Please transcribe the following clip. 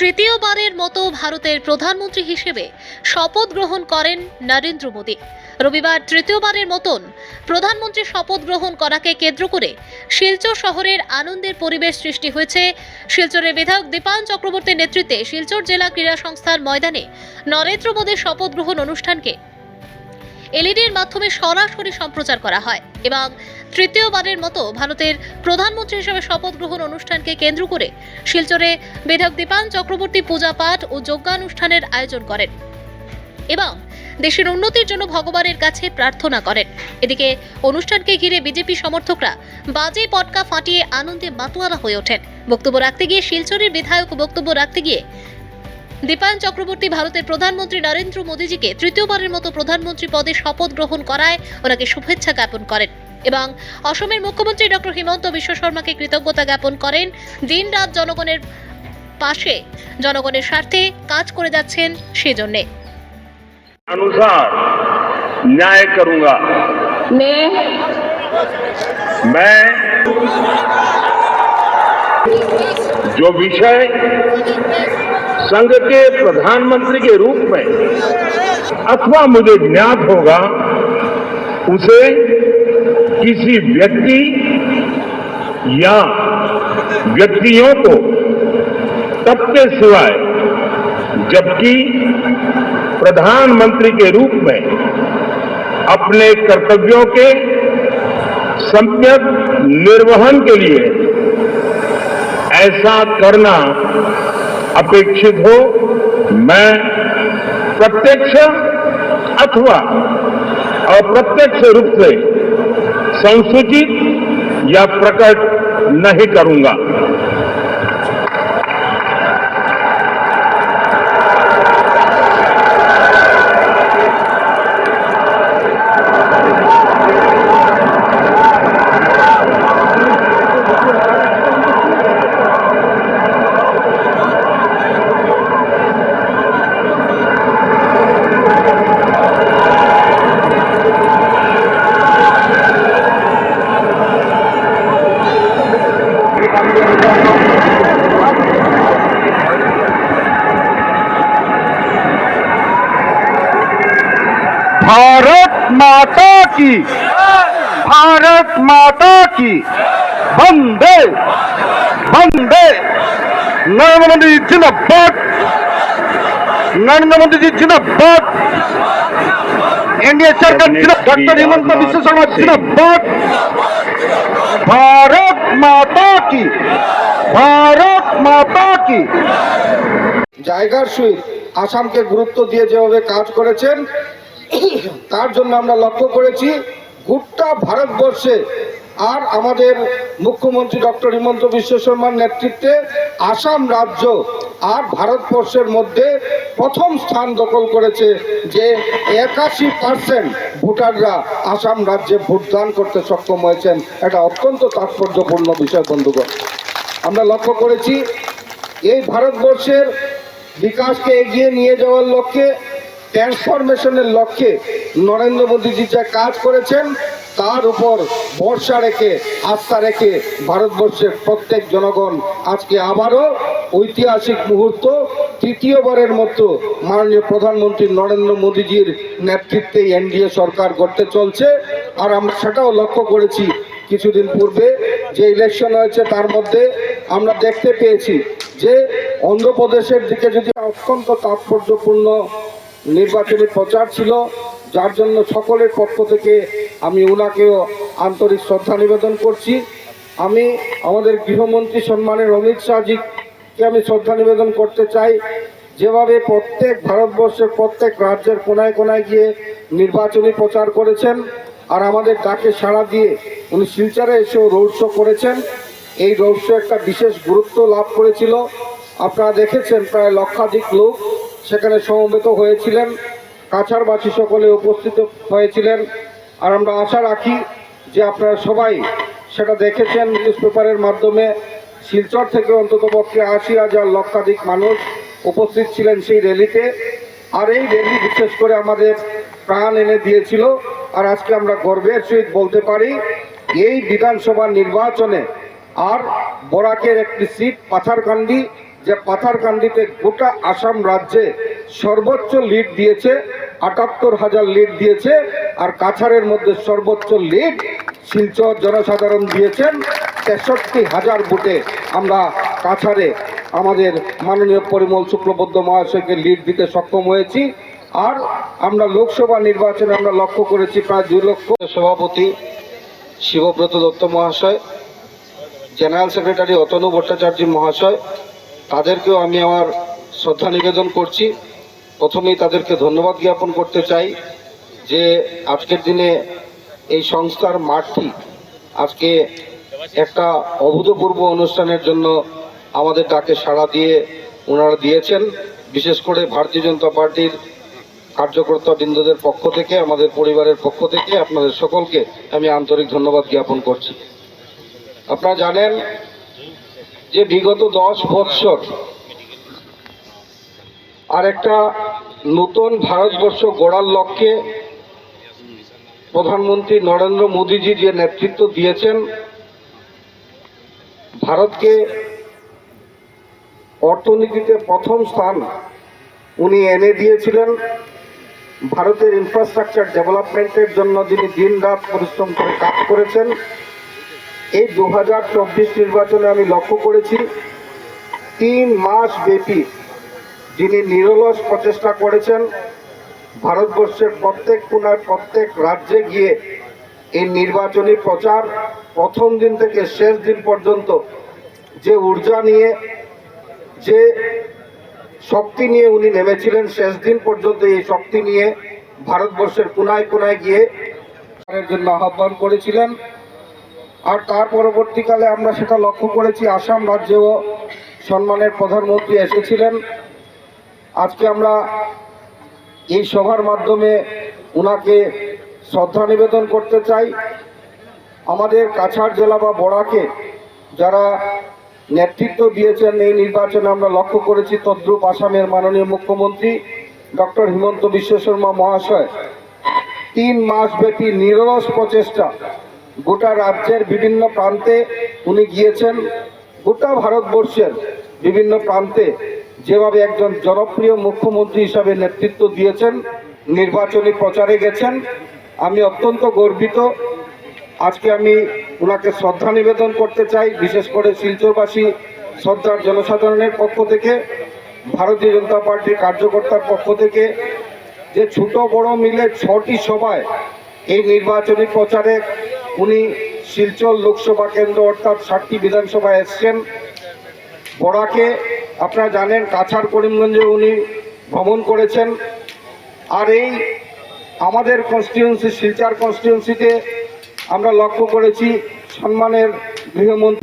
তৃতীয়বারের মতো ভারতের প্রধানমন্ত্রী হিসেবে শপথ গ্রহণ করেন নরেন্দ্র মোদী। রবিবার তৃতীয়বারের মতন প্রধানমন্ত্রী শপথ গ্রহণ করাকে কেন্দ্র করে শিলচর শহরের আনন্দের পরিবেশ সৃষ্টি হয়েছে। শিলচরের বিধায়ক দীপায়ন চক্রবর্তীর নেতৃত্বে শিলচর জেলা ক্রীড়া সংস্থার ময়দানে নরেন্দ্র মোদীর শপথ গ্রহণ অনুষ্ঠানকে এলইডির মাধ্যমে সরাসরি সম্প্রচার করা হয় এবং তৃতীয়বারের মতো ভারতের প্রধানমন্ত্রী হিসেবে শপথ গ্রহণ অনুষ্ঠানকে কেন্দ্র করে শিলচরে বিধায়ক দীপান চক্রবর্তী পূজা পাঠ ও যজ্ঞানুষ্ঠানের আয়োজন করেন এবং দেশের উন্নতির জন্য ভগবানের কাছে প্রার্থনা করেন। এদিকে অনুষ্ঠানকে ঘিরে বিজেপি সমর্থকরা বাজে পটকা ফাটিয়ে আনন্দে মাতোয়ারা হয়ে ওঠেন। বক্তব্য রাখতে গিয়ে শিলচরের বিধায়ক বক্তব্য রাখতে গিয়ে দীপায়ন চক্রবর্তী ভারতের প্রধানমন্ত্রী নরেন্দ্র মোদীজিকে তৃতীয়বারের মতো প্রধানমন্ত্রী পদে শপথ গ্রহণ করায় ওনাকে শুভেচ্ছা জ্ঞাপন করেন এবং অসমের মুখ্যমন্ত্রী ডক্টর হিমন্ত বিশ্ব শর্মাকে কৃতজ্ঞতা জ্ঞাপন করেন দিনরাত জনগণের পাশে জনগণের স্বার্থে কাজ করে যাচ্ছেন সেজন্যে अनुसार न्याय करूंगा मैं मैं जो विषय संघ के प्रधानमंत्री के रूप में अथवा मुझे ज्ञात होगा, उसे किसी व्यक्ति या व्यक्तियों को तब के सिवाय, जबकि प्रधानमंत्री के रूप में अपने कर्तव्यों के सम्यक निर्वहन के लिए ऐसा करना अपेक्षित हो मैं प्रत्यक्ष अथवा अप्रत्यक्ष रूप से संसूचित या प्रकट नहीं करूँगा। ভারত মাতা কি? ভারত মাতা কি? বন্দে বন্দে। নরেন্দ্র মোদী জিন্দাবাদ। নরেন্দ্র মোদীজি জিন্দাবাদ। এনডিএ সরকার ডক্টর হিমন্ত বিশ্ব শর্মা জিন্দাবাদ। ভারত মাতা কি? ভারত মাতা কি? জায়গার সুই আসামকে গুরুত্ব দিয়ে যেভাবে কাজ করেছেন তার জন্য আমরা লক্ষ্য করেছি, গোটা ভারতবর্ষে আর আমাদের মুখ্যমন্ত্রী ডক্টর হিমন্ত বিশ্ব শর্মার নেতৃত্বে আসাম রাজ্য আর ভারতবর্ষের মধ্যে প্রথম স্থান দখল করেছে যে একাশি পার্সেন্ট ভোটাররা আসাম রাজ্যে ভোটদান করতে সক্ষম হয়েছেন। এটা অত্যন্ত তাৎপর্যপূর্ণ বিষয়, বন্ধুগণ। আমরা লক্ষ্য করেছি, এই ভারতবর্ষের বিকাশকে এগিয়ে নিয়ে যাওয়ার লক্ষ্যে ট্রান্সফরমেশনের লক্ষ্যে নরেন্দ্র মোদীজি যা কাজ করেছেন, তার উপর ভরসা রেখে, আস্থা রেখে ভারতবর্ষের প্রত্যেক জনগণ আজকে আবারও ঐতিহাসিক মুহূর্ত তৃতীয়বারের মতো মাননীয় প্রধানমন্ত্রী নরেন্দ্র মোদীজির নেতৃত্বে এনডিএ সরকার গড়তে চলছে। আর আমরা সেটাও লক্ষ্য করেছি কিছুদিন পূর্বে, যে ইলেকশন হয়েছে তার মধ্যে আমরা দেখতে পেয়েছি যে অন্ধ্রপ্রদেশের দিকে যদি অত্যন্ত তাৎপর্যপূর্ণ নির্বাচনী প্রচার ছিল, যার জন্য সকলের পক্ষ থেকে আমি ওনাকেও আন্তরিক শ্রদ্ধা নিবেদন করছি। আমি আমাদের গৃহমন্ত্রী সম্মানের অমিত শাহজিকে আমি শ্রদ্ধা নিবেদন করতে চাই, যেভাবে প্রত্যেক ভারতবর্ষের প্রত্যেক রাজ্যের কোনায় কোনায় গিয়ে নির্বাচনী প্রচার করেছেন, আর আমাদের ডাকে সাড়া দিয়ে উনি শিলচরে এসেও রোড শো করেছেন। এই রোড শো একটা বিশেষ গুরুত্ব লাভ করেছিল। আপনারা দেখেছেন প্রায় লক্ষাধিক লোক সেখানে সমবেত হয়েছিলেন। কাছাড়বাসী সকলে উপস্থিত হয়েছিলেন। আর আমরা আশা রাখি যে আপনারা সবাই সেটা দেখেছেন নিউজ পেপারের মাধ্যমে। শিলচর থেকে অন্তত পক্ষে আশি হাজার লক্ষাধিক মানুষ উপস্থিত ছিলেন সেই র্যালিতে। আর এই র্যালি বিশেষ করে আমাদের প্রাণ এনে দিয়েছিল। আর আজকে আমরা গর্বের সহিত বলতে পারি, এই বিধানসভা নির্বাচনে আর বরাকের একটি সিট পাথারকান্দি যে পাথারকান্দিতে গোটা আসাম রাজ্যে সর্বোচ্চ লিড দিয়েছে, আটাত্তর হাজার লিড দিয়েছে, আর কাছাড়ের মধ্যে সর্বোচ্চ লিড শিলচর জনসাধারণ দিয়েছেন, তেষট্টি হাজার ভোটে আমরা কাছাড়ে আমাদের মাননীয় পরিমল শুক্লবদ্ধ মহাশয়কে লিড দিতে সক্ষম হয়েছি, আর আমরা লোকসভা নির্বাচনে আমরা লক্ষ্য করেছি প্রায় দুই লক্ষ সভাপতি শিবব্রত দত্ত মহাশয়, জেনারেল সেক্রেটারি অতনু ভট্টাচার্য মহাশয় তাদেরকেও আমি আমার শ্রদ্ধা নিবেদন করছি। প্রথমেই তাদেরকে ধন্যবাদ জ্ঞাপন করতে চাই যে আজকের দিনে এই সংস্থার মাঠটি আজকে একটা অভূতপূর্ব অনুষ্ঠানের জন্য আমাদের ডাকে সাড়া দিয়ে ওনারা দিয়েছেন। বিশেষ করে ভারতীয় জনতা পার্টির কার্যকর্তা বৃন্দদের পক্ষ থেকে, আমাদের পরিবারের পক্ষ থেকে, আপনাদের সকলকে আমি আন্তরিক ধন্যবাদ জ্ঞাপন করছি। আপনারা জানেন যে বিগত দশ বৎসর আর একটা নতুন ভারতবর্ষ গড়ার লক্ষ্যে প্রধানমন্ত্রী নরেন্দ্র মোদীজি যে নেতৃত্ব দিয়েছেন, ভারতকে অর্থনীতিতে প্রথম স্থান উনি এনে দিয়েছিলেন। ভারতের ইনফ্রাস্ট্রাকচার ডেভেলপমেন্টের জন্য যিনি দিন রাত পরিশ্রম করে কাজ করেছেন এই দু হাজার চব্বিশ নির্বাচনে আমি লক্ষ্য করেছি তিন মাস ব্যাপী যিনি নিরলস প্রচেষ্টা করেছেন, ভারতবর্ষের প্রত্যেক কোনায় প্রত্যেক রাজ্যে গিয়ে এই নির্বাচনী প্রচার প্রথম দিন থেকে শেষ দিন পর্যন্ত যে ঊর্জা নিয়ে, যে শক্তি নিয়ে উনি নেমেছিলেন শেষ দিন পর্যন্ত এই শক্তি নিয়ে ভারতবর্ষের কোনায় কোনায় গিয়ে জন্য আহ্বান করেছিলেন। আর তার পরবর্তীকালে আমরা সেটা লক্ষ্য করেছি, আসাম রাজ্যেও সম্মানের প্রধানমন্ত্রী এসেছিলেন। আজকে আমরা এই সভার মাধ্যমে ওনাকে শ্রদ্ধা নিবেদন করতে চাই। আমাদের কাছাড় জেলা বা বড়াকে যারা নেতৃত্ব দিয়েছেন, এই নির্বাচনে আমরা লক্ষ্য করেছি তদ্রূপ আসামের মাননীয় মুখ্যমন্ত্রী ডক্টর হিমন্ত বিশ্ব শর্মা মহাশয়। তিন মাস ব্যাপী নিরলস প্রচেষ্টা গোটা রাজ্যের বিভিন্ন প্রান্তে উনি গিয়েছেন, গোটা ভারতবর্ষের বিভিন্ন প্রান্তে যেভাবে একজন জনপ্রিয় মুখ্যমন্ত্রী হিসাবে নেতৃত্ব দিয়েছেন, নির্বাচনী প্রচারে গেছেন, আমি অত্যন্ত গর্বিত। আজকে আমি ওনাকে শ্রদ্ধা নিবেদন করতে চাই, বিশেষ করে শিলচরবাসী, শ্রদ্ধার জনসাধারণের পক্ষ থেকে, ভারতীয় জনতা পার্টির কার্যকর্তার পক্ষ থেকে যে ছোট বড় মিলে ছটি সভায় এই নির্বাচনী প্রচারে উনি শিলচর লোকসভা কেন্দ্র অর্থাৎ ষাটটি বিধানসভা এসছেন। বড়াকে আপনারা জানেন কাছার করিমগঞ্জে উনি ভ্রমণ করেছেন। আর এই আমাদের কনস্টিটিউন্সি শিলচার কনস্টিটিউন্সিতে আমরা লক্ষ্য করেছি, সম্মানের গৃহমন্ত্রী